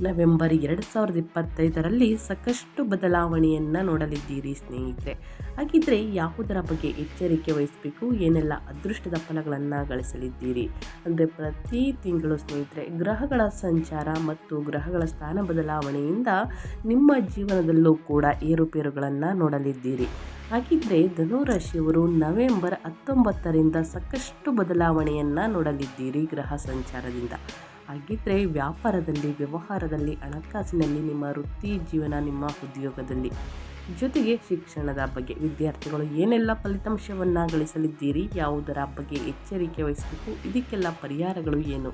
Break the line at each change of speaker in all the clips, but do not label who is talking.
November ಎರಡು ಸಾವಿರದ ಇಪ್ಪತ್ತೈದರಲ್ಲಿ ಸಾಕಷ್ಟು ಬದಲಾವಣೆಯನ್ನು ನೋಡಲಿದ್ದೀರಿ ಸ್ನೇಹಿತರೆ. ಹಾಗಿದ್ರೆ ಯಾವುದರ ಬಗ್ಗೆ ಎಚ್ಚರಿಕೆ ವಹಿಸಬೇಕು, ಏನೆಲ್ಲ ಅದೃಷ್ಟದ ಫಲಗಳನ್ನು ಗಳಿಸಲಿದ್ದೀರಿ? ಅಂದರೆ ಪ್ರತಿ ತಿಂಗಳು ಸ್ನೇಹಿತರೆ, ಗ್ರಹಗಳ ಸಂಚಾರ ಮತ್ತು ಗ್ರಹಗಳ ಸ್ಥಾನ ಬದಲಾವಣೆಯಿಂದ ನಿಮ್ಮ ಜೀವನದಲ್ಲೂ ಕೂಡ ಏರುಪೇರುಗಳನ್ನು ನೋಡಲಿದ್ದೀರಿ. ಹಾಗಿದ್ರೆ ಧನುರಾಶಿಯವರು ನವೆಂಬರ್ ಹತ್ತೊಂಬತ್ತರಿಂದ ಸಾಕಷ್ಟು ಬದಲಾವಣೆಯನ್ನು ನೋಡಲಿದ್ದೀರಿ ಗ್ರಹ ಸಂಚಾರದಿಂದ. ಹಾಗಿದ್ರೆ ವ್ಯಾಪಾರದಲ್ಲಿ, ವ್ಯವಹಾರದಲ್ಲಿ, ಹಣಕಾಸಿನಲ್ಲಿ, ನಿಮ್ಮ ವೃತ್ತಿ ಜೀವನ, ನಿಮ್ಮ ಉದ್ಯೋಗದಲ್ಲಿ ಜೊತೆಗೆ ಶಿಕ್ಷಣದ ಬಗ್ಗೆ ವಿದ್ಯಾರ್ಥಿಗಳು ಏನೆಲ್ಲ ಫಲಿತಾಂಶವನ್ನು ಗಳಿಸಲಿದ್ದೀರಿ ಯಾವುದರ ಬಗ್ಗೆ ಎಚ್ಚರಿಕೆ ವಹಿಸಬೇಕು, ಇದಕ್ಕೆಲ್ಲ ಪರಿಹಾರಗಳು ಏನು?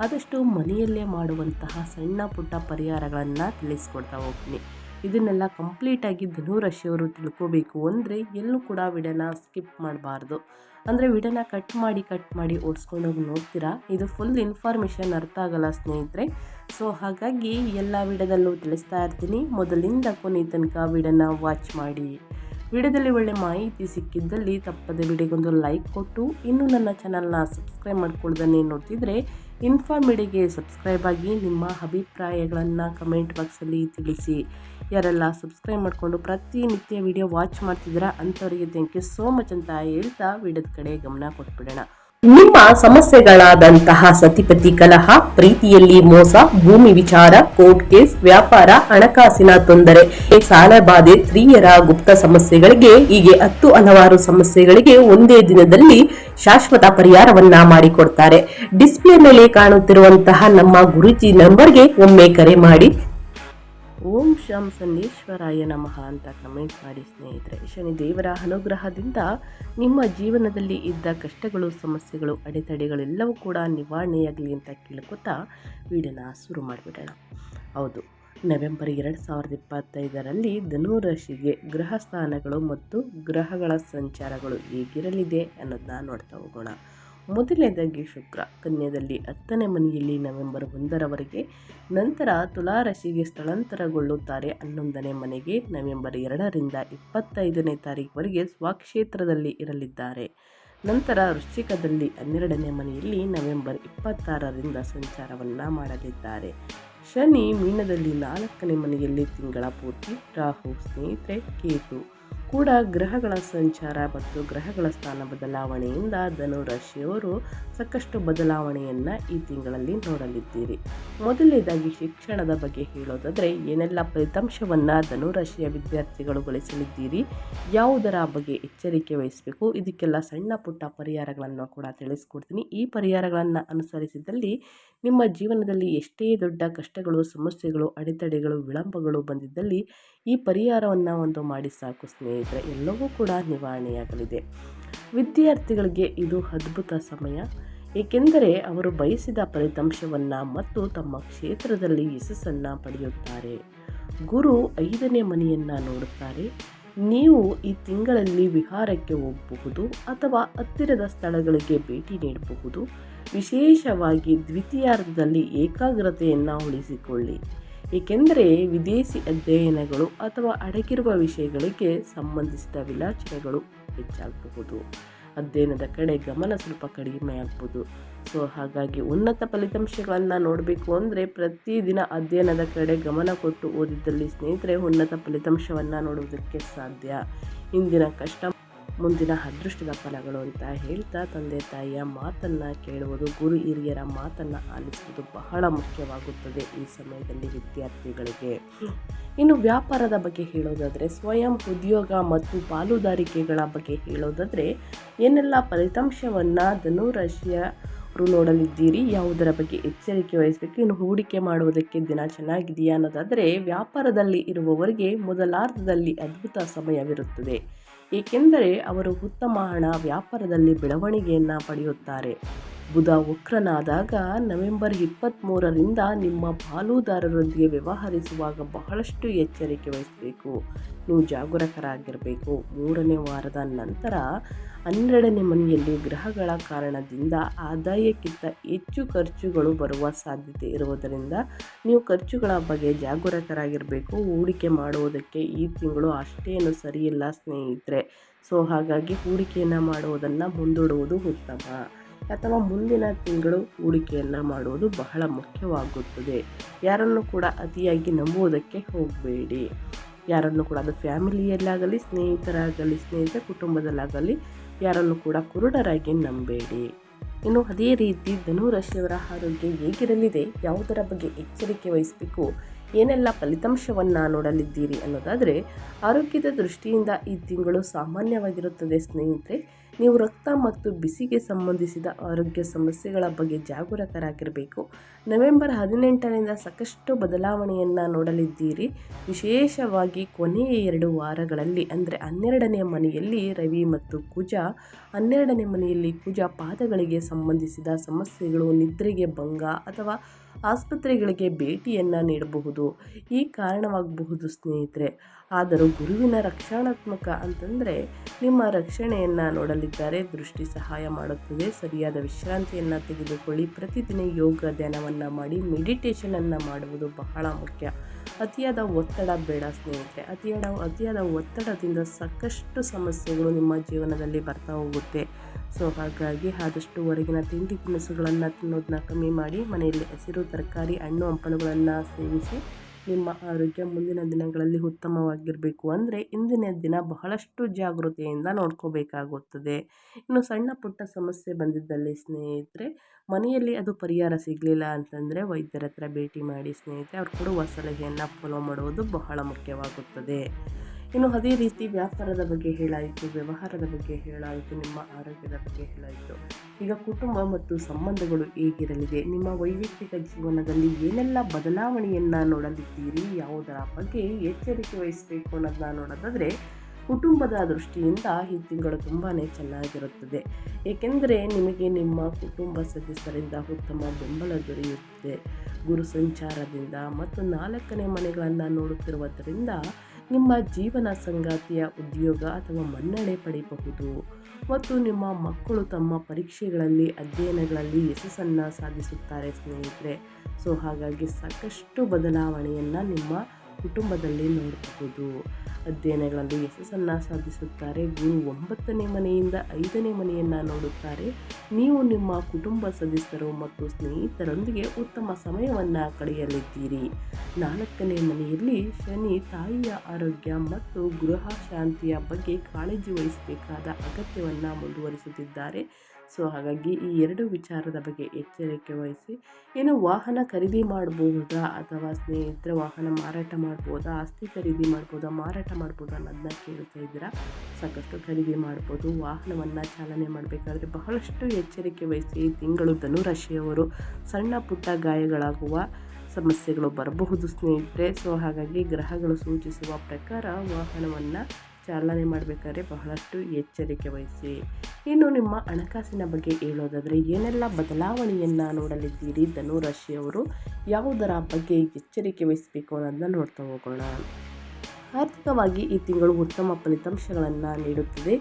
ಆದಷ್ಟು ಮನೆಯಲ್ಲೇ ಮಾಡುವಂತಹ ಸಣ್ಣ ಪುಟ್ಟ ಪರಿಹಾರಗಳನ್ನು ತಿಳಿಸ್ಕೊಡ್ತಾ ಹೋಗ್ತೀನಿ. ಇದನ್ನೆಲ್ಲ ಕಂಪ್ಲೀಟಾಗಿ ಧನುರಾಶಿಯವರು ತಿಳ್ಕೋಬೇಕು ಅಂದರೆ ಎಲ್ಲೂ ಕೂಡ ವಿಡನ ಸ್ಕಿಪ್ ಮಾಡಬಾರ್ದು. ಅಂದರೆ ವಿಡಿಯೋನ ಕಟ್ ಮಾಡಿ ಕಟ್ ಮಾಡಿ ಓಡಿಸ್ಕೊಂಡೋಗಿ ನೋಡ್ತೀರಾ? ಇದು ಫುಲ್ ಇನ್ಫಾರ್ಮೇಷನ್ ಅರ್ಥ ಆಗಲ್ಲ ಸ್ನೇಹಿತರೆ. ಸೊ ಹಾಗಾಗಿ ಎಲ್ಲ ವಿಡದಲ್ಲೂ ತಿಳಿಸ್ತಾ ಇರ್ತೀನಿ. ಮೊದಲಿಂದ ಕೊನೆ ತನಕ ವಿಡಿಯೋನ ವಾಚ್ ಮಾಡಿ. ವಿಡಿಯೋದಲ್ಲಿ ಒಳ್ಳೆ ಮಾಹಿತಿ ಸಿಕ್ಕಿದ್ದಲ್ಲಿ ತಪ್ಪದೆ ವಿಡಿಯೋಗೊಂದು ಲೈಕ್ ಕೊಟ್ಟು, ಇನ್ನೂ ನನ್ನ ಚಾನಲ್ನ ಸಬ್ಸ್ಕ್ರೈಬ್ ಮಾಡ್ಕೊಳ್ದನ್ನೇ ನೋಡ್ತಿದ್ರೆ ಇನ್ಫಾರ್ಮಿಡಿಗೆ ಸಬ್ಸ್ಕ್ರೈಬ್ ಆಗಿ ನಿಮ್ಮ ಅಭಿಪ್ರಾಯಗಳನ್ನು ಕಮೆಂಟ್ ಬಾಕ್ಸಲ್ಲಿ ತಿಳಿಸಿ. ಯಾರೆಲ್ಲ ಸಬ್ಸ್ಕ್ರೈಬ್ ಮಾಡಿಕೊಂಡು ಪ್ರತಿನಿತ್ಯ ವಿಡಿಯೋ ವಾಚ್ ಮಾಡ್ತಿದ್ದೀರಾ ಅಂಥವರಿಗೆ ಥ್ಯಾಂಕ್ ಯು ಸೋ ಮಚ್ ಅಂತ ಹೇಳ್ತಾ ವಿಡಿಯೋದ ಕಡೆ ಗಮನ ಕೊಟ್ಬಿಡೋಣ. ನಿಮ್ಮ ಸಮಸ್ಯೆಗಳಾದಂತಹ ಸತಿಪತಿ ಕಲಹ, ಪ್ರೀತಿಯಲ್ಲಿ ಮೋಸ, ಭೂಮಿ ವಿಚಾರ ಕೋರ್ಟ್ ಕೇಸ್ ವ್ಯಾಪಾರ, ಹಣಕಾಸಿನ ತೊಂದರೆ ಸಾಲಬಾಧೆ ಸ್ತ್ರೀಯರ ಗುಪ್ತ ಸಮಸ್ಯೆಗಳಿಗೆ, ಹೀಗೆ ಹತ್ತು ಹಲವಾರು ಸಮಸ್ಯೆಗಳಿಗೆ ಒಂದೇ ದಿನದಲ್ಲಿ ಶಾಶ್ವತ ಪರಿಹಾರವನ್ನ ಮಾಡಿಕೊಡ್ತಾರೆ. ಡಿಸ್ಪ್ಲೇ ಮೇಲೆ ಕಾಣುತ್ತಿರುವಂತಹ ನಮ್ಮ ಗುರುಜಿ ನಂಬರ್ಗೆ ಒಮ್ಮೆ ಕರೆ ಮಾಡಿ. ಓಂ ಶಂ ಸನ್ನೇಶ್ವರಾಯ ನಮಃ ಅಂತ ಕಮೆಂಟ್ ಮಾಡಿ ಸ್ನೇಹಿತರೆ. ಶನಿ ದೇವರ ಅನುಗ್ರಹದಿಂದ ನಿಮ್ಮ ಜೀವನದಲ್ಲಿ ಇದ್ದ ಕಷ್ಟಗಳು, ಸಮಸ್ಯೆಗಳು, ಅಡೆತಡೆಗಳೆಲ್ಲವೂ ಕೂಡ ನಿವಾರಣೆಯಾಗಲಿ ಅಂತ ಕೇಳ್ಕೊತಾ ವಿಡಿಯೋನ ಶುರು ಮಾಡಿಬಿಡೋಣ. ಹೌದು, ನವೆಂಬರ್ ಎರಡು ಸಾವಿರದ ಇಪ್ಪತ್ತೈದರಲ್ಲಿ ಧನುರಾಶಿಗೆ ಗ್ರಹ ಸ್ಥಾನಗಳು ಮತ್ತು ಗ್ರಹಗಳ ಸಂಚಾರಗಳು ಹೇಗಿರಲಿದೆ ಅನ್ನೋದನ್ನ ನೋಡ್ತಾ ಹೋಗೋಣ. ಮೊದಲನೇದಾಗಿ ಶುಕ್ರ, ಕನ್ಯದಲ್ಲಿ ಹತ್ತನೇ ಮನೆಯಲ್ಲಿ ನವೆಂಬರ್ ಒಂದರವರೆಗೆ ನಂತರ ತುಲಾರಾಶಿಗೆ ಸ್ಥಳಾಂತರಗೊಳ್ಳುತ್ತಾರೆ. ಹನ್ನೊಂದನೇ ಮನೆಗೆ ನವೆಂಬರ್ ಎರಡರಿಂದ ಇಪ್ಪತ್ತೈದನೇ ತಾರೀಕುವರೆಗೆ ಸ್ವಕ್ಷೇತ್ರದಲ್ಲಿ ಇರಲಿದ್ದಾರೆ. ನಂತರ ವೃಶ್ಚಿಕದಲ್ಲಿ ಹನ್ನೆರಡನೇ ಮನೆಯಲ್ಲಿ ನವೆಂಬರ್ ಇಪ್ಪತ್ತಾರರಿಂದ ಸಂಚಾರವನ್ನು ಮಾಡಲಿದ್ದಾರೆ. ಶನಿ ಮೀನದಲ್ಲಿ ನಾಲ್ಕನೇ ಮನೆಯಲ್ಲಿ ತಿಂಗಳ ಪೂರ್ತಿ, ರಾಹು ಸ್ನೇಹಿತರೆ, ಕೇತು. ಕೂಡ ಗ್ರಹಗಳ ಸಂಚಾರ ಮತ್ತು ಗ್ರಹಗಳ ಸ್ಥಾನ ಬದಲಾವಣೆಯಿಂದ ಧನುರಾಶಿಯವರು ಸಾಕಷ್ಟು ಬದಲಾವಣೆಯನ್ನು ಈ ತಿಂಗಳಲ್ಲಿ ನೋಡಲಿದ್ದೀರಿ. ಮೊದಲನೇದಾಗಿ ಶಿಕ್ಷಣದ ಬಗ್ಗೆ ಹೇಳೋದಾದರೆ, ಏನೆಲ್ಲ ಫಲಿತಾಂಶವನ್ನು ಧನುರಾಶಿಯ ವಿದ್ಯಾರ್ಥಿಗಳು ಗಳಿಸಲಿದ್ದೀರಿ, ಯಾವುದರ ಬಗ್ಗೆ ಎಚ್ಚರಿಕೆ ವಹಿಸಬೇಕು, ಇದಕ್ಕೆಲ್ಲ ಸಣ್ಣ ಪುಟ್ಟ ಪರಿಹಾರಗಳನ್ನು ಕೂಡ ತಿಳಿಸ್ಕೊಡ್ತೀನಿ. ಈ ಪರಿಹಾರಗಳನ್ನು ಅನುಸರಿಸಿದಲ್ಲಿ ನಿಮ್ಮ ಜೀವನದಲ್ಲಿ ಎಷ್ಟೇ ದೊಡ್ಡ ಕಷ್ಟಗಳು, ಸಮಸ್ಯೆಗಳು, ಅಡೆತಡೆಗಳು, ವಿಳಂಬಗಳು ಬಂದಿದ್ದಲ್ಲಿ ಈ ಪರಿಹಾರವನ್ನು ಒಂದು ಮಾಡಿ ಸಾಕು. ಸ್ನೇಹಿತರೆ, ಎಲ್ಲವೂ ಕೂಡ ನಿವಾರಣೆಯಾಗಲಿದೆ. ವಿದ್ಯಾರ್ಥಿಗಳಿಗೆ ಇದು ಅದ್ಭುತ ಸಮಯ. ಏಕೆಂದರೆ ಅವರು ಬಯಸಿದ ಫಲಿತಾಂಶವನ್ನು ಮತ್ತು ತಮ್ಮ ಕ್ಷೇತ್ರದಲ್ಲಿ ಯಶಸ್ಸನ್ನು ಪಡೆಯುತ್ತಾರೆ. ಗುರು ಐದನೇ ಮನೆಯನ್ನು ನೋಡುತ್ತಾರೆ. ನೀವು ಈ ತಿಂಗಳಲ್ಲಿ ವಿಹಾರಕ್ಕೆ ಹೋಗಬಹುದು ಅಥವಾ ಹತ್ತಿರದ ಸ್ಥಳಗಳಿಗೆ ಭೇಟಿ ನೀಡಬಹುದು. ವಿಶೇಷವಾಗಿ ದ್ವಿತೀಯಾರ್ಧದಲ್ಲಿ ಏಕಾಗ್ರತೆಯನ್ನು ಉಳಿಸಿಕೊಳ್ಳಿ. ಏಕೆಂದರೆ ವಿದೇಶಿ ಅಧ್ಯಯನಗಳು ಅಥವಾ ಅಡಗಿರುವ ವಿಷಯಗಳಿಗೆ ಸಂಬಂಧಿಸಿದ ವಿಲಾಚನೆಗಳು ಹೆಚ್ಚಾಗಬಹುದು. ಅಧ್ಯಯನದ ಕಡೆ ಗಮನ ಸ್ವಲ್ಪ ಕಡಿಮೆ ಆಗ್ಬೋದು ಸೊ, ಹಾಗಾಗಿ ಉನ್ನತ ಫಲಿತಾಂಶಗಳನ್ನು ನೋಡಬೇಕು ಅಂದರೆ ಪ್ರತಿದಿನ ಅಧ್ಯಯನದ ಕಡೆ ಗಮನ ಕೊಟ್ಟು ಓದಿದ್ದಲ್ಲಿ ಸ್ನೇಹಿತರೆ ಉನ್ನತ ಫಲಿತಾಂಶವನ್ನು ನೋಡುವುದಕ್ಕೆ ಸಾಧ್ಯ. ಇಂದಿನ ಕಷ್ಟ ಮುಂದಿನ ಅದೃಷ್ಟದ ಫಲಗಳು ಅಂತ ಹೇಳ್ತಾ ತಂದೆ ತಾಯಿಯ ಮಾತನ್ನು ಕೇಳುವುದು, ಗುರು ಹಿರಿಯರ ಮಾತನ್ನು ಆಲಿಸುವುದು ಬಹಳ ಮುಖ್ಯವಾಗುತ್ತದೆ ಈ ಸಮಯದಲ್ಲಿ ವಿದ್ಯಾರ್ಥಿಗಳಿಗೆ. ಇನ್ನು ವ್ಯಾಪಾರದ ಬಗ್ಗೆ ಹೇಳೋದಾದರೆ, ಸ್ವಯಂ ಉದ್ಯೋಗ ಮತ್ತು ಪಾಲುದಾರಿಕೆಗಳ ಬಗ್ಗೆ ಹೇಳೋದಾದರೆ, ಏನೆಲ್ಲ ಫಲಿತಾಂಶವನ್ನು ಧನುರಾಶಿಯ ನೋಡಲಿದ್ದೀರಿ, ಯಾವುದರ ಬಗ್ಗೆ ಎಚ್ಚರಿಕೆ ವಹಿಸಬೇಕು, ಇನ್ನು ಹೂಡಿಕೆ ಮಾಡುವುದಕ್ಕೆ ದಿನ ಚೆನ್ನಾಗಿದೆಯಾ ಅನ್ನೋದಾದರೆ, ವ್ಯಾಪಾರದಲ್ಲಿ ಇರುವವರಿಗೆ ಮೊದಲಾರ್ಧದಲ್ಲಿ ಅದ್ಭುತ ಸಮಯವಿರುತ್ತದೆ. ಏಕೆಂದರೆ ಅವರು ಉತ್ತಮ ಹಣ ವ್ಯಾಪಾರದಲ್ಲಿ ಬೆಳವಣಿಗೆಯನ್ನು ಪಡೆಯುತ್ತಾರೆ. ಬುಧ ವಕ್ರನಾದಾಗ ನವೆಂಬರ್ ಇಪ್ಪತ್ತ್ಮೂರರಿಂದ ನಿಮ್ಮ ಪಾಲುದಾರರೊಂದಿಗೆ ವ್ಯವಹರಿಸುವಾಗ ಬಹಳಷ್ಟು ಎಚ್ಚರಿಕೆ ವಹಿಸಬೇಕು. ನೀವು ಜಾಗರೂಕರಾಗಿರಬೇಕು. ಮೂರನೇ ವಾರದ ನಂತರ ಹನ್ನೆರಡನೇ ಮನೆಯಲ್ಲಿ ಗ್ರಹಗಳ ಕಾರಣದಿಂದ ಆದಾಯಕ್ಕಿಂತ ಹೆಚ್ಚು ಖರ್ಚುಗಳು ಬರುವ ಸಾಧ್ಯತೆ ಇರುವುದರಿಂದ ನೀವು ಖರ್ಚುಗಳ ಬಗ್ಗೆ ಜಾಗರೂಕರಾಗಿರಬೇಕು. ಹೂಡಿಕೆ ಮಾಡುವುದಕ್ಕೆ ಈ ತಿಂಗಳು ಅಷ್ಟೇನು ಸರಿಯಿಲ್ಲ ಸ್ನೇಹಿತರೆ. ಸೊ, ಹಾಗಾಗಿ ಹೂಡಿಕೆಯನ್ನು ಮಾಡುವುದನ್ನು ಮುಂದೂಡುವುದು ಉತ್ತಮ. ಅಥವಾ ಮುಂದಿನ ತಿಂಗಳು ಹೂಡಿಕೆಯನ್ನು ಮಾಡುವುದು ಬಹಳ ಮುಖ್ಯವಾಗುತ್ತದೆ. ಯಾರನ್ನು ಕೂಡ ಅತಿಯಾಗಿ ನಂಬುವುದಕ್ಕೆ ಹೋಗಬೇಡಿ. ಯಾರನ್ನು ಕೂಡ ಅದು ಫ್ಯಾಮಿಲಿಯಲ್ಲಾಗಲಿ, ಸ್ನೇಹಿತರಾಗಲಿ, ಸ್ನೇಹಿತ ಕುಟುಂಬದಲ್ಲಾಗಲಿ ಯಾರನ್ನು ಕೂಡ ಕುರುಡರಾಗಿ ನಂಬೇಡಿ. ಇನ್ನು ಅದೇ ರೀತಿ ಧನುರಾಶಿಯವರ ಆರೋಗ್ಯ ಹೇಗಿರಲಿದೆ, ಯಾವುದರ ಬಗ್ಗೆ ಎಚ್ಚರಿಕೆ ವಹಿಸಬೇಕು, ಏನೆಲ್ಲ ಫಲಿತಾಂಶವನ್ನು ನೋಡಲಿದ್ದೀರಿ ಅನ್ನೋದಾದರೆ, ಆರೋಗ್ಯದ ದೃಷ್ಟಿಯಿಂದ ಈ ತಿಂಗಳು ಸಾಮಾನ್ಯವಾಗಿರುತ್ತದೆ ಸ್ನೇಹಿತರೆ. ನೀವು ರಕ್ತ ಮತ್ತು ಬಿಸಿಗೆ ಸಂಬಂಧಿಸಿದ ಆರೋಗ್ಯ ಸಮಸ್ಯೆಗಳ ಬಗ್ಗೆ ಜಾಗರೂಕರಾಗಿರಬೇಕು. ನವೆಂಬರ್ ಹದಿನೆಂಟರಿಂದ ಸಾಕಷ್ಟು ಬದಲಾವಣೆಯನ್ನು ನೋಡಲಿದ್ದೀರಿ. ವಿಶೇಷವಾಗಿ ಕೊನೆಯ ಎರಡು ವಾರಗಳಲ್ಲಿ, ಅಂದರೆ ಹನ್ನೆರಡನೇ ಮನೆಯಲ್ಲಿ ರವಿ ಮತ್ತು ಕುಜ ಹನ್ನೆರಡನೇ ಮನೆಯಲ್ಲಿ ಕುಜ ಪಾದಗಳಿಗೆ ಸಂಬಂಧಿಸಿದ ಸಮಸ್ಯೆಗಳು, ನಿದ್ರೆಗೆ ಭಂಗ ಅಥವಾ ಆಸ್ಪತ್ರೆಗಳಿಗೆ ಭೇಟಿಯನ್ನು ನೀಡಬಹುದು. ಈ ಕಾರಣವಾಗಬಹುದು ಸ್ನೇಹಿತರೆ. ಆದರೂ ಗುರುವಿನ ರಕ್ಷಣಾತ್ಮಕ ಅಂತಂದರೆ ನಿಮ್ಮ ರಕ್ಷಣೆಯನ್ನು ನೋಡಲಿದ್ದಾರೆ, ದೃಷ್ಟಿ ಸಹಾಯ ಮಾಡುತ್ತದೆ, ಸರಿಯಾದ ವಿಶ್ರಾಂತಿಯನ್ನು ತೆಗೆದುಕೊಳ್ಳಿ, ಪ್ರತಿದಿನ ಯೋಗ ಧ್ಯಾನವನ್ನು ಮಾಡಿ ಮೆಡಿಟೇಷನನ್ನು ಮಾಡುವುದು ಬಹಳ ಮುಖ್ಯ. ಅತಿಯಾದ ಒತ್ತಡ ಬೇಡ ಸ್ನೇಹಿತರೆ. ಅತಿಯಾದ ಅತಿಯಾದ ಒತ್ತಡದಿಂದ ಸಾಕಷ್ಟು ಸಮಸ್ಯೆಗಳು ನಿಮ್ಮ ಜೀವನದಲ್ಲಿ ಬರ್ತಾ ಹೋಗುತ್ತೆ. ಸೊ, ಹಾಗಾಗಿ ಆದಷ್ಟು ಹೊರಗಿನ ತಿಂಡಿ ತಿನಿಸುಗಳನ್ನು ತಿನ್ನೋದನ್ನ ಕಮ್ಮಿ ಮಾಡಿ, ಮನೆಯಲ್ಲಿ ಹಸಿರು ತರಕಾರಿ, ಹಣ್ಣು ಹಂಪಲುಗಳನ್ನು ಸೇವಿಸಿ ನಿಮ್ಮ ಆರೋಗ್ಯ ಮುಂದಿನ ದಿನಗಳಲ್ಲಿ ಉತ್ತಮವಾಗಿರಬೇಕು ಅಂದರೆ ಇಂದಿನ ದಿನ ಬಹಳಷ್ಟು ಜಾಗೃತಿಯಿಂದ ನೋಡ್ಕೋಬೇಕಾಗುತ್ತದೆ. ಇನ್ನು ಸಣ್ಣ ಪುಟ್ಟ ಸಮಸ್ಯೆ ಬಂದಿದ್ದಲ್ಲಿ ಸ್ನೇಹಿತರೆ, ಮನೆಯಲ್ಲಿ ಅದು ಪರಿಹಾರ ಸಿಗಲಿಲ್ಲ ಅಂತಂದರೆ ವೈದ್ಯರ ಹತ್ರ ಭೇಟಿ ಮಾಡಿ ಸ್ನೇಹಿತರೆ, ಅವ್ರು ಕೊಡುವ ಸಲಹೆಯನ್ನು ಫಾಲೋ ಮಾಡುವುದು ಬಹಳ ಮುಖ್ಯವಾಗುತ್ತದೆ. ಇನ್ನು ಅದೇ ರೀತಿ ವ್ಯಾಪಾರದ ಬಗ್ಗೆ ಹೇಳಾಯಿತು, ವ್ಯವಹಾರದ ಬಗ್ಗೆ ಹೇಳಾಯಿತು, ನಿಮ್ಮ ಆರೋಗ್ಯದ ಬಗ್ಗೆ ಹೇಳಾಯಿತು. ಈಗ ಕುಟುಂಬ ಮತ್ತು ಸಂಬಂಧಗಳು ಹೇಗಿರಲಿದೆ? ನಿಮ್ಮ ವೈಯಕ್ತಿಕ ಜೀವನದಲ್ಲಿ ಏನೆಲ್ಲ ಬದಲಾವಣೆಯನ್ನು ನೋಡಲಿದ್ದೀರಿ? ಯಾವುದರ ಬಗ್ಗೆ ಎಚ್ಚರಿಕೆ ವಹಿಸಬೇಕು ಅನ್ನೋದನ್ನ ನೋಡೋದಾದರೆ, ಕುಟುಂಬದ ದೃಷ್ಟಿಯಿಂದ ಈ ತಿಂಗಳು ತುಂಬಾ ಚೆನ್ನಾಗಿರುತ್ತದೆ. ಏಕೆಂದರೆ ನಿಮಗೆ ನಿಮ್ಮ ಕುಟುಂಬ ಸದಸ್ಯರಿಂದ ಉತ್ತಮ ಬೆಂಬಲ ದೊರೆಯುತ್ತದೆ. ಗುರು ಸಂಚಾರದಿಂದ ಮತ್ತು ನಾಲ್ಕನೇ ಮನೆಗಳನ್ನು ನೋಡುತ್ತಿರುವುದರಿಂದ ನಿಮ್ಮ ಜೀವನ ಸಂಗಾತಿಯ ಉದ್ಯೋಗ ಅಥವಾ ಮನ್ನಣೆ ಪಡೆಯಬಹುದು ಮತ್ತು ನಿಮ್ಮ ಮಕ್ಕಳು ತಮ್ಮ ಪರೀಕ್ಷೆಗಳಲ್ಲಿ, ಅಧ್ಯಯನಗಳಲ್ಲಿ ಯಶಸ್ಸನ್ನು ಸಾಧಿಸುತ್ತಾರೆ ಸ್ನೇಹಿತರೆ. ಸೊ, ಹಾಗಾಗಿ ಸಾಕಷ್ಟು ಬದಲಾವಣೆಯನ್ನು ನಿಮ್ಮ ಕುಟುಂಬದಲ್ಲಿ ನೋಡಬಹುದು. ಅಧ್ಯಯನಗಳಲ್ಲಿ ಯಶಸ್ಸನ್ನು ಸಾಧಿಸುತ್ತಾರೆ. ಗುರು ಒಂಬತ್ತನೇ ಮನೆಯಿಂದ ಐದನೇ ಮನೆಯನ್ನು ನೋಡುತ್ತಾರೆ. ನೀವು ನಿಮ್ಮ ಕುಟುಂಬ ಸದಸ್ಯರು ಮತ್ತು ಸ್ನೇಹಿತರೊಂದಿಗೆ ಉತ್ತಮ ಸಮಯವನ್ನು ಕಳೆಯಲಿದ್ದೀರಿ. ನಾಲ್ಕನೇ ಮನೆಯಲ್ಲಿ ಶನಿ ತಾಯಿಯ ಆರೋಗ್ಯ ಮತ್ತು ಗೃಹ ಶಾಂತಿಯ ಬಗ್ಗೆ ಕಾಳಜಿ ವಹಿಸಬೇಕಾದ ಅಗತ್ಯವನ್ನು ಮುಂದುವರಿಸುತ್ತಿದ್ದಾರೆ. ಸೊ ಹಾಗಾಗಿ ಈ ಎರಡು ವಿಚಾರದ ಬಗ್ಗೆ ಎಚ್ಚರಿಕೆ ವಹಿಸಿ, ಏನು ವಾಹನ ಖರೀದಿ ಮಾಡಬಹುದಾ ಅಥವಾ ಸ್ನೇಹಿತರ ವಾಹನ ಮಾರಾಟ ಮಾಡ್ಬೋದಾ, ಆಸ್ತಿ ಖರೀದಿ ಮಾಡ್ಬೋದಾ, ಮಾರಾಟ ಮಾಡ್ಬೋದಾ ಅನ್ನೋದನ್ನ ಕೇಳ್ತಾ ಇದ್ದೀರಾ? ಸಾಕಷ್ಟು ಖರೀದಿ ಮಾಡ್ಬೋದು, ವಾಹನವನ್ನು ಚಾಲನೆ ಮಾಡಬೇಕಾದ್ರೆ ಬಹಳಷ್ಟು ಎಚ್ಚರಿಕೆ ವಹಿಸಿ ಈ ತಿಂಗಳು ಧನುರಾಶಿಯವರು ಸಣ್ಣ ಪುಟ್ಟ ಗಾಯಗಳಾಗುವ ಸಮಸ್ಯೆಗಳು ಬರಬಹುದು ಸ್ನೇಹಿತರೆ. ಸೊ ಹಾಗಾಗಿ ಗ್ರಹಗಳು ಸೂಚಿಸುವ ಪ್ರಕಾರ ವಾಹನವನ್ನು ಚಾಲನೆ ಮಾಡಬೇಕಾದ್ರೆ ಬಹಳಷ್ಟು ಎಚ್ಚರಿಕೆ ವಹಿಸಿ. ಇನ್ನು ನಿಮ್ಮ ಹಣಕಾಸಿನ ಬಗ್ಗೆ ಹೇಳೋದಾದರೆ, ಏನೆಲ್ಲ ಬದಲಾವಣೆಯನ್ನು ನೋಡಲಿದ್ದೀರಿ? ಧನುರಾಶಿಯವರು ಯಾವುದರ ಬಗ್ಗೆ ಎಚ್ಚರಿಕೆ ವಹಿಸಬೇಕು ಅನ್ನೋದನ್ನ ನೋಡ್ತಾ ಹೋಗೋಣ. ಆರ್ಥಿಕವಾಗಿ ಈ ತಿಂಗಳು ಉತ್ತಮ ಫಲಿತಾಂಶಗಳನ್ನು ನೀಡುತ್ತದೆ.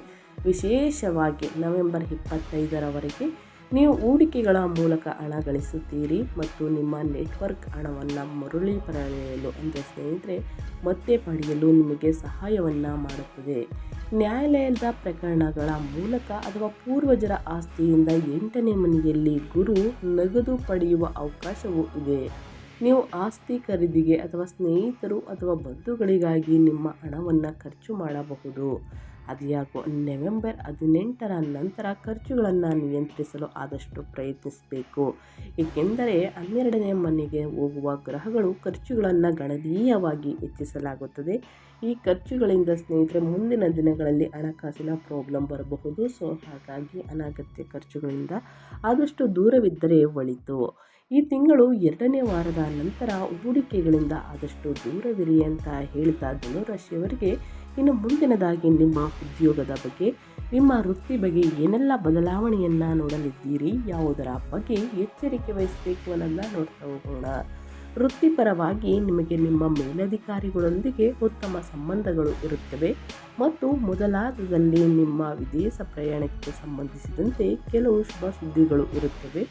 ವಿಶೇಷವಾಗಿ ನವೆಂಬರ್ ಇಪ್ಪತ್ತೈದರವರೆಗೆ ನೀವು ಹೂಡಿಕೆಗಳ ಮೂಲಕ ಹಣ ಗಳಿಸುತ್ತೀರಿ ಮತ್ತು ನಿಮ್ಮ ನೆಟ್ವರ್ಕ್ ಹಣವನ್ನು ಮರುಳಿ ಪಡೆಯಲು ಅಂದರೆ ಸ್ನೇಹಿತರೆ, ಮತ್ತೆ ಪಡೆಯಲು ನಿಮಗೆ ಸಹಾಯವನ್ನು ಮಾಡುತ್ತದೆ. ನ್ಯಾಯಾಲಯದ ಪ್ರಕರಣಗಳ ಮೂಲಕ ಅಥವಾ ಪೂರ್ವಜರ ಆಸ್ತಿಯಿಂದ ಎಂಟನೇ ಮನೆಯಲ್ಲಿ ಗುರು ನಗದು ಪಡೆಯುವ ಅವಕಾಶವೂ ಇದೆ. ನೀವು ಆಸ್ತಿ ಖರೀದಿಗೆ ಅಥವಾ ಸ್ನೇಹಿತರು ಅಥವಾ ಬಂಧುಗಳಿಗಾಗಿ ನಿಮ್ಮ ಹಣವನ್ನು ಖರ್ಚು ಮಾಡಬಹುದು. ಅದ್ಯಾಕೋ ನವೆಂಬರ್ ಹದಿನೆಂಟರ ನಂತರ ಖರ್ಚುಗಳನ್ನು ನಿಯಂತ್ರಿಸಲು ಆದಷ್ಟು ಪ್ರಯತ್ನಿಸಬೇಕು. ಏಕೆಂದರೆ ಹನ್ನೆರಡನೇ ಮನೆಗೆ ಹೋಗುವ ಗ್ರಹಗಳು ಖರ್ಚುಗಳನ್ನು ಗಣನೀಯವಾಗಿ ಹೆಚ್ಚಿಸಲಾಗುತ್ತದೆ. ಈ ಖರ್ಚುಗಳಿಂದ ಸ್ನೇಹಿತರೆ ಮುಂದಿನ ದಿನಗಳಲ್ಲಿ ಹಣಕಾಸಿನ ಪ್ರಾಬ್ಲಮ್ ಬರಬಹುದು. ಸೊ ಹಾಗಾಗಿ ಅನಗತ್ಯ ಖರ್ಚುಗಳಿಂದ ಆದಷ್ಟು ದೂರವಿದ್ದರೆ ಒಳಿತು. ಈ ತಿಂಗಳು ಎರಡನೇ ವಾರದ ನಂತರ ಹೂಡಿಕೆಗಳಿಂದ ಆದಷ್ಟು ದೂರವಿರಿ ಅಂತ ಹೇಳ್ತಾ ಧನುರಾಶಿಯವರಿಗೆ ಇನ್ನು ಮುಂದಿನದಾಗಿ ನಿಮ್ಮ ಉದ್ಯೋಗದ ಬಗ್ಗೆ, ನಿಮ್ಮ ವೃತ್ತಿ ಬಗ್ಗೆ ಏನೆಲ್ಲ ಬದಲಾವಣೆಯನ್ನು ನೋಡಲಿದ್ದೀರಿ, ಯಾವುದರ ಬಗ್ಗೆ ಎಚ್ಚರಿಕೆ ವಹಿಸಬೇಕು ಅನ್ನೋದನ್ನು ನೋಡ್ತಾ ಹೋಗೋಣ. ವೃತ್ತಿಪರವಾಗಿ ನಿಮಗೆ ನಿಮ್ಮ ಮೇಲಧಿಕಾರಿಗಳೊಂದಿಗೆ ಉತ್ತಮ ಸಂಬಂಧಗಳು ಇರುತ್ತವೆ ಮತ್ತು ಮೊದಲಾದದಲ್ಲಿ ನಿಮ್ಮ ವಿದೇಶ ಪ್ರಯಾಣಕ್ಕೆ ಸಂಬಂಧಿಸಿದಂತೆ ಕೆಲವು ಶುಭ ಸುದ್ದಿಗಳು ಇರುತ್ತವೆ.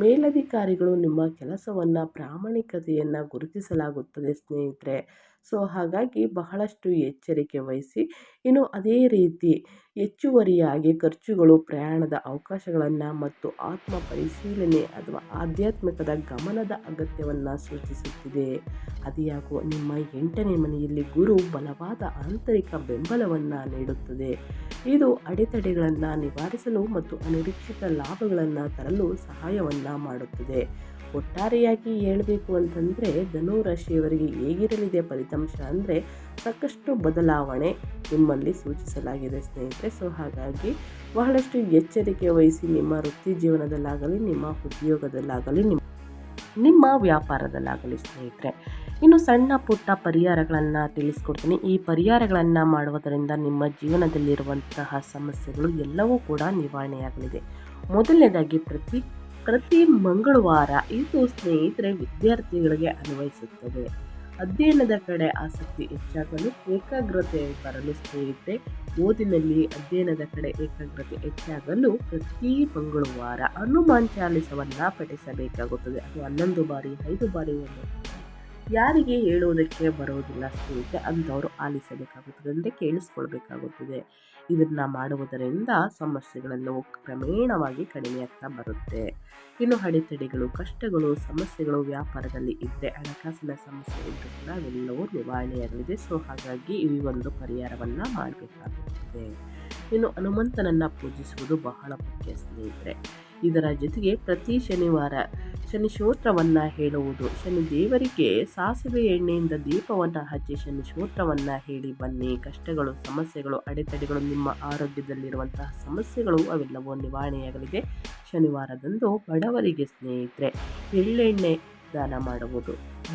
ಮೇಲಧಿಕಾರಿಗಳು ನಿಮ್ಮ ಕೆಲಸವನ್ನು ಪ್ರಾಮಾಣಿಕತೆಯನ್ನು ಗುರುತಿಸಲಾಗುತ್ತದೆ ಸ್ನೇಹಿತರೆ. ಸೊ ಹಾಗಾಗಿ ಬಹಳಷ್ಟು ಎಚ್ಚರಿಕೆ ವಹಿಸಿ, ಇನ್ನು ಅದೇ ರೀತಿ ಹೆಚ್ಚುವರಿಯಾಗಿ ಖರ್ಚುಗಳು, ಪ್ರಯಾಣದ ಅವಕಾಶಗಳನ್ನು ಮತ್ತು ಆತ್ಮ ಪರಿಶೀಲನೆ ಅಥವಾ ಆಧ್ಯಾತ್ಮಿಕದ ಗಮನದ ಅಗತ್ಯವನ್ನು ಸೂಚಿಸುತ್ತಿದೆ. ಅದಿಯಾಗುವ ನಿಮ್ಮ ಎಂಟನೇ ಮನೆಯಲ್ಲಿ ಗುರು ಬಲವಾದ ಆಂತರಿಕ ಬೆಂಬಲವನ್ನು ನೀಡುತ್ತದೆ. ಇದು ಅಡೆತಡೆಗಳನ್ನು ನಿವಾರಿಸಲು ಮತ್ತು ಅನಿರೀಕ್ಷಿತ ಲಾಭಗಳನ್ನು ತರಲು ಸಹಾಯವನ್ನು ಮಾಡುತ್ತದೆ. ಒಟ್ಟಾರೆಯಾಗಿ ಹೇಳಬೇಕು ಅಂತಂದರೆ ಧನುರಾಶಿಯವರಿಗೆ ಹೇಗಿರಲಿದೆ ಫಲಿತಾಂಶ ಅಂದರೆ ಸಾಕಷ್ಟು ಬದಲಾವಣೆ ನಿಮ್ಮಲ್ಲಿ ಸೂಚಿಸಲಾಗಿದೆ ಸ್ನೇಹಿತರೆ. ಸೊ ಹಾಗಾಗಿ ಬಹಳಷ್ಟು ಎಚ್ಚರಿಕೆ ವಹಿಸಿ ನಿಮ್ಮ ವೃತ್ತಿ ಜೀವನದಲ್ಲಾಗಲಿ, ನಿಮ್ಮ ಉದ್ಯೋಗದಲ್ಲಾಗಲಿ, ನಿಮ್ಮ ನಿಮ್ಮ ವ್ಯಾಪಾರದಲ್ಲಾಗಲಿ ಸ್ನೇಹಿತರೆ. ಇನ್ನು ಸಣ್ಣ ಪುಟ್ಟ ಪರಿಹಾರಗಳನ್ನು ತಿಳಿಸ್ಕೊಡ್ತೀನಿ. ಈ ಪರಿಹಾರಗಳನ್ನು ಮಾಡುವುದರಿಂದ ನಿಮ್ಮ ಜೀವನದಲ್ಲಿರುವಂತಹ ಸಮಸ್ಯೆಗಳು ಎಲ್ಲವೂ ಕೂಡ ನಿವಾರಣೆಯಾಗಲಿದೆ. ಮೊದಲನೇದಾಗಿ ಪ್ರತಿ ಪ್ರತಿ ಮಂಗಳವಾರ ಇದು ಸ್ನೇಹಿತರೆ ವಿದ್ಯಾರ್ಥಿಗಳಿಗೆ ಅನ್ವಯಿಸುತ್ತದೆ. ಅಧ್ಯಯನದ ಕಡೆ ಆಸಕ್ತಿ ಹೆಚ್ಚಾಗಲು ಏಕಾಗ್ರತೆ ಬರಲು ಸ್ನೇಹಿತರೆ, ಓದಿನಲ್ಲಿ ಅಧ್ಯಯನದ ಕಡೆ ಏಕಾಗ್ರತೆ ಹೆಚ್ಚಾಗಲು ಪ್ರತಿ ಮಂಗಳವಾರ ಹನುಮಾನ್ ಚಾಲಿಸವನ್ನು ಪಠಿಸಬೇಕಾಗುತ್ತದೆ. ಅದು ಹನ್ನೊಂದು ಬಾರಿ, ಐದು ಬಾರಿ ಯಾರಿಗೆ ಹೇಳುವುದಕ್ಕೆ ಬರುವುದಿಲ್ಲ ಸ್ನೇಹಿತರೆ, ಅಂಥವರು ಆಲಿಸಬೇಕಾಗುತ್ತದೆ ಅಂದರೆ ಕೇಳಿಸ್ಕೊಳ್ಬೇಕಾಗುತ್ತದೆ. ಇದನ್ನು ಮಾಡುವುದರಿಂದ ಸಮಸ್ಯೆಗಳೆಲ್ಲವೂ ಕ್ರಮೇಣವಾಗಿ ಕಡಿಮೆಯಾಗ್ತಾ ಬರುತ್ತೆ. ಇನ್ನು ಅಡೆತಡೆಗಳು, ಕಷ್ಟಗಳು, ಸಮಸ್ಯೆಗಳು ವ್ಯಾಪಾರದಲ್ಲಿ ಇದ್ದರೆ ಹಣಕಾಸಿನ ಸಮಸ್ಯೆ ಇದ್ದರೂ ಕೂಡ ಅವೆಲ್ಲವೂ ನಿವಾರಣೆಯಾಗಲಿದೆ. ಸೊ ಹಾಗಾಗಿ ಈ ಒಂದು ಪರಿಹಾರವನ್ನು ಮಾಡಬೇಕಾಗುತ್ತದೆ. ಇನ್ನು ಹನುಮಂತನನ್ನು ಪೂಜಿಸುವುದು ಬಹಳ ಮುಖ್ಯ ಸ್ನೇಹಿತರೆ. ಇದರ ಜೊತೆಗೆ ಪ್ರತಿ ಶನಿವಾರ ಶನಿ ಶೋತ್ರವನ್ನು ಹೇಳುವುದು ಶನಿ ದೇವರಿಗೆ ಸಾಸಿವೆ ಎಣ್ಣೆಯಿಂದ ದೀಪವನ್ನು ಹಚ್ಚಿ ಶನಿ ಶೋತ್ರವನ್ನು ಹೇಳಿ ಬನ್ನಿ. ಕಷ್ಟಗಳು, ಸಮಸ್ಯೆಗಳು, ಅಡೆತಡೆಗಳು ನಿಮ್ಮ ಆರೋಗ್ಯದಲ್ಲಿರುವಂತಹ ಸಮಸ್ಯೆಗಳು ಅವೆಲ್ಲವೂ ನಿವಾರಣೆಯಾಗಲಿದೆ. ಶನಿವಾರದಂದು ಬಡವರಿಗೆ ಸ್ನೇಹಿತರೆ, ಎಳ್ಳೆಣ್ಣೆ ದಾನ ಮಾಡಬಹುದು.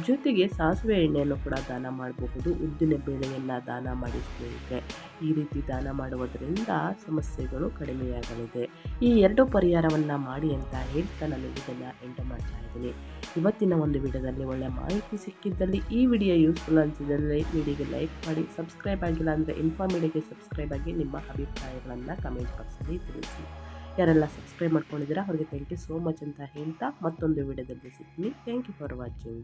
ಜೊತೆಗೆ ಸಾಸಿವೆ ಎಣ್ಣೆಯನ್ನು ಕೂಡ ದಾನ ಮಾಡಬಹುದು. ಉದ್ದಿನ ಬೇಳೆಯನ್ನು ದಾನ ಮಾಡಿ ಸ್ನೇಹಿತರೆ, ಈ ರೀತಿ ದಾನ ಮಾಡುವುದರಿಂದ ಸಮಸ್ಯೆಗಳು ಕಡಿಮೆಯಾಗಲಿದೆ. ಈ ಎರಡು ಪರಿಹಾರವನ್ನು ಮಾಡಿ ಅಂತ ಹೇಳ್ತಾ ನಾನು ಇದನ್ನು ಎಂಟು ಮಾಡ್ತಾ ಇದ್ದೀನಿ. ಇವತ್ತಿನ ಒಂದು ವಿಡಿಯೋದಲ್ಲಿ ಒಳ್ಳೆಯ ಮಾಹಿತಿ ಸಿಕ್ಕಿದ್ದಲ್ಲಿ ಈ ವಿಡಿಯೋ ಯೂಸ್ಫುಲ್ ಅನಿಸಿದಲ್ಲಿ ವಿಡಿಯೋಗೆ ಲೈಕ್ ಮಾಡಿ ಸಬ್ಸ್ಕ್ರೈಬ್ ಆಗಿಲ್ಲ ಅಂದರೆ ಇನ್ಫಾರ್ಮೇಟಿಗೆ ಸಬ್ಸ್ಕ್ರೈಬ್ ಆಗಿ ನಿಮ್ಮ ಅಭಿಪ್ರಾಯಗಳನ್ನು ಕಮೆಂಟ್ ಬಾಕ್ಸಲ್ಲಿ ತಿಳಿಸಿ. ಯಾರೆಲ್ಲ ಸಬ್ಸ್ಕ್ರೈಬ್ ಮಾಡ್ಕೊಂಡಿದ್ದೀರಾ, ಅವ್ರಿಗೆ ಥ್ಯಾಂಕ್ ಯು ಸೋ ಮಚ್ ಅಂತ ಹೇಳ್ತಾ ಮತ್ತೊಂದು ವಿಡಿಯೋದಲ್ಲಿ ಸಿಗ್ತೀನಿ. Thank you for watching